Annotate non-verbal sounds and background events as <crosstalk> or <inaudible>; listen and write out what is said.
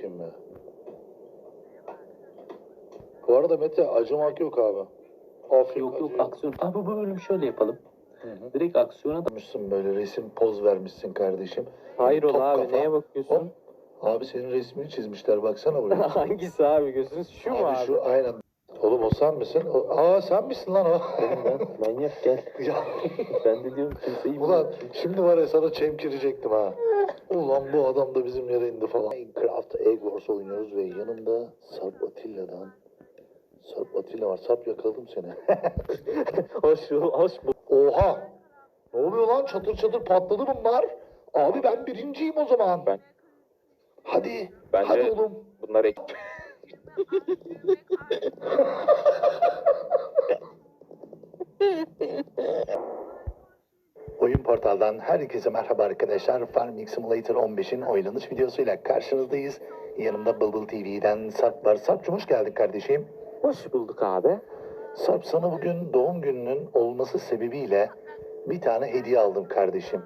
Kim mi? Bu arada Mete acımak yok abi. Afrika Yok yok aksiyon. Abi bu bölüm şöyle yapalım. Hı hı. Direkt aksiyona da... Yapmışsın böyle resim poz vermişsin kardeşim. Hayrola Top abi kafa. neye Hop. bakıyorsun? Abi senin resmini çizmişler baksana buraya. <laughs> Hangisi abi gözünüz şu mu abi, abi? şu aynen. Oğlum o sen misin? O, aa sen misin lan o? Ben manyak gel. <laughs> ya, Ben de diyorum kimseyi ulan şimdi var ya sana çemkirecektim ha. Ulan bu adam da bizim yere indi falan. Minecraft Egg Wars oynuyoruz ve yanımda Sarp Atilla'dan Sarp Atilla var. Sarp yakaladım seni. <laughs> Hoş, hoş bu. Oha! Ne oluyor lan? Çatır çatır patladı bunlar. Abi ben birinciyim o zaman. Ben- Hadi. Bence- Hadi oğlum. Bunlar ek... <laughs> Oyun portaldan herkese merhaba arkadaşlar. Farming Simulator 15'in oynanış videosuyla karşınızdayız. Yanımda Bubble TV'den Sarp var. Sarp'cum hoş geldin kardeşim. Hoş bulduk abi. Sarp sana bugün doğum gününün olması sebebiyle bir tane hediye aldım kardeşim.